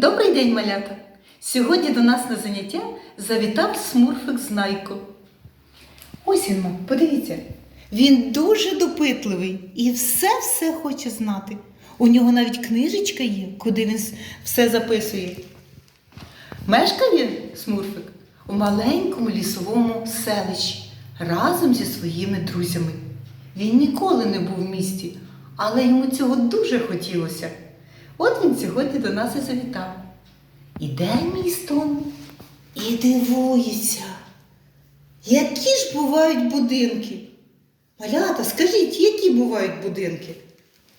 Добрий день, малята! Сьогодні до нас на заняття завітав смурфик Знайко. Ось він, мам, подивіться. Він дуже допитливий і все-все хоче знати. У нього навіть книжечка є, куди він все записує. Мешкає смурфик у маленькому лісовому селищі разом зі своїми друзями. Він ніколи не був в місті, але йому цього дуже хотілося. От він сьогодні до нас і завітав. Іде містом і дивується, які ж бувають будинки. Малята, скажіть, які бувають будинки?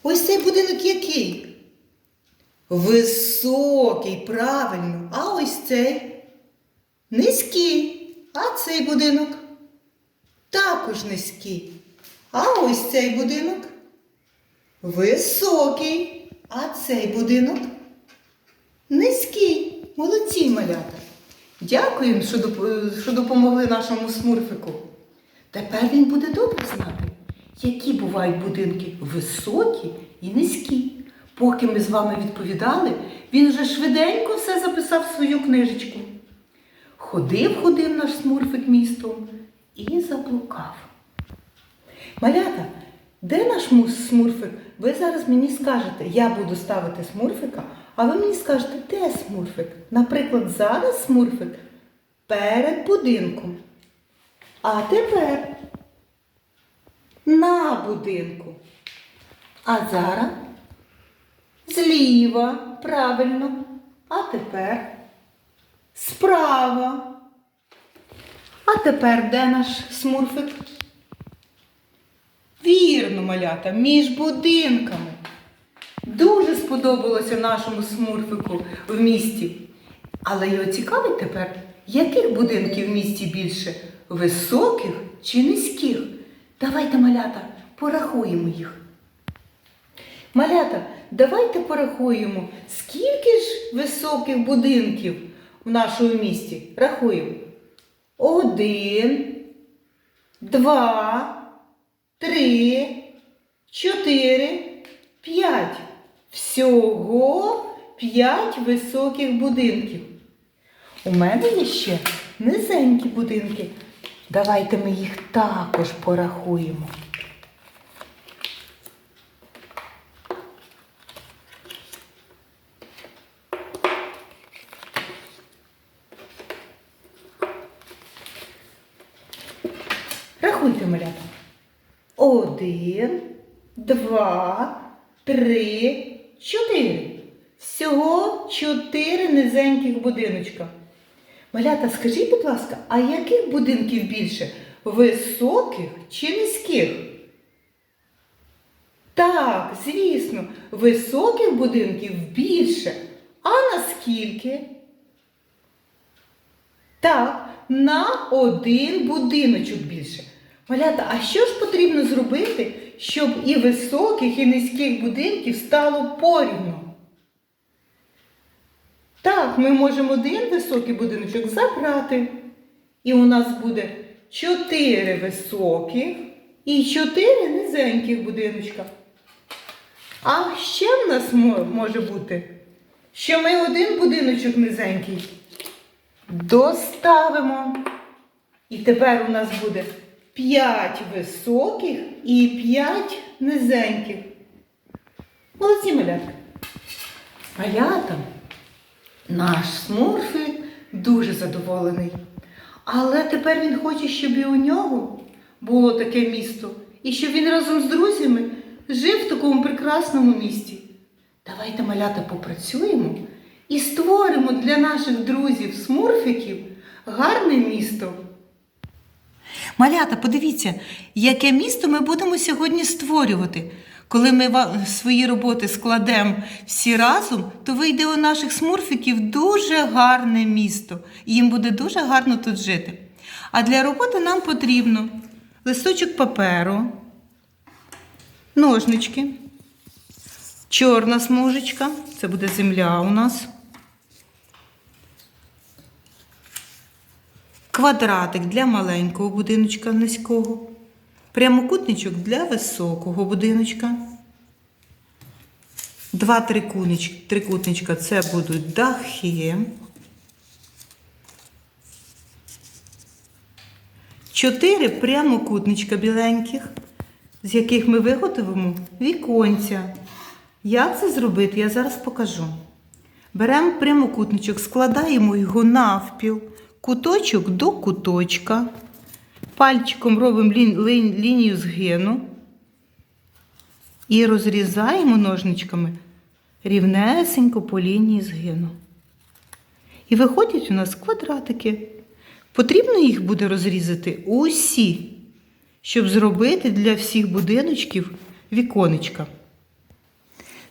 Ось цей будинок який? Високий, правильно. А ось цей низький. А цей будинок також низький. А ось цей будинок високий. А цей будинок низький. Молодці малята. Дякуємо, що, доп- що допомогли нашому смурфику. Тепер він буде добре знати, які бувають будинки високі і низькі. Поки ми з вами відповідали, він вже швиденько все записав в свою книжечку. Ходив, ходив наш смурфик містом і заблукав. Малята, де наш смурфик? Ви зараз мені скажете, я буду ставити смурфика, а ви мені скажете, де смурфик? Наприклад, зараз смурфик перед будинком. А тепер на будинку. А зараз зліва, правильно. А тепер справа. А тепер де наш смурфик? Вірно, малята, між будинками. Дуже сподобалося нашому смурфику в місті. Але його цікавить тепер, яких будинків в місті більше високих чи низьких? Давайте, малята, порахуємо їх. Малята, давайте порахуємо, скільки ж високих будинків в нашому місті. Рахуємо. Один, два, три, чотири, п'ять. Всього п'ять високих будинків. У мене є ще низенькі будинки. Давайте ми їх також порахуємо. Рахуйте, малята. Один, два, три, чотири. Всього чотири низеньких будиночка. Малята, скажіть, будь ласка, а яких будинків більше? Високих чи низьких? Так, звісно, високих будинків більше. А наскільки? Так, на один будиночок більше. Малята, а що ж потрібно зробити, щоб і високих, і низьких будинків стало порівну? Так, ми можемо один високий будиночок забрати. І у нас буде чотири високих і чотири низеньких будиночка. А ще в нас може бути, що ми один будиночок низенький доставимо. І тепер у нас буде 5 високих і 5 низеньких. Молодці малятка. Малята, наш смурфик дуже задоволений. Але тепер він хоче, щоб і у нього було таке місто, і щоб він разом з друзями жив в такому прекрасному місті. Давайте, малята, попрацюємо і створимо для наших друзів смурфиків гарне місто. Малята, подивіться, яке місто ми будемо сьогодні створювати. Коли ми свої роботи складемо всі разом, то вийде у наших смурфиків дуже гарне місто. І їм буде дуже гарно тут жити. А для роботи нам потрібно листочок паперу, ножнички, чорна смужечка, це буде земля у нас. Квадратик для маленького будиночка низького, прямокутничок для високого будиночка, Два трикутничка це будуть дахи. Чотири прямокутничка біленьких, з яких ми виготовимо віконця. Як це зробити, я зараз покажу. Беремо прямокутничок, складаємо його навпіл, куточок до куточка. Пальчиком робимо лі- лі- лінію згину і розрізаємо ножничками рівнесенько по лінії згину. І виходять у нас квадратики. Потрібно їх буде розрізати усі, щоб зробити для всіх будиночків віконечка.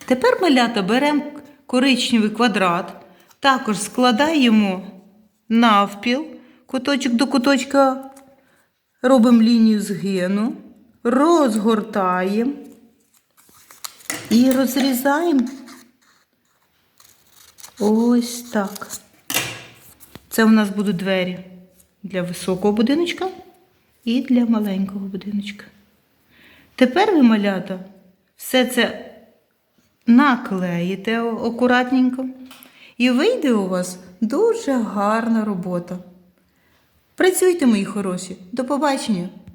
Тепер малята беремо коричневий квадрат, також складаємо навпіл, куточок до куточка, робимо лінію згину, розгортаємо і розрізаємо. Ось так. Це у нас будуть двері для високого будиночка і для маленького будиночка. Тепер ви, малята, все це наклеїте акуратненько, і вийде у вас дуже гарна робота. Працюйте, мої хороші. До побачення!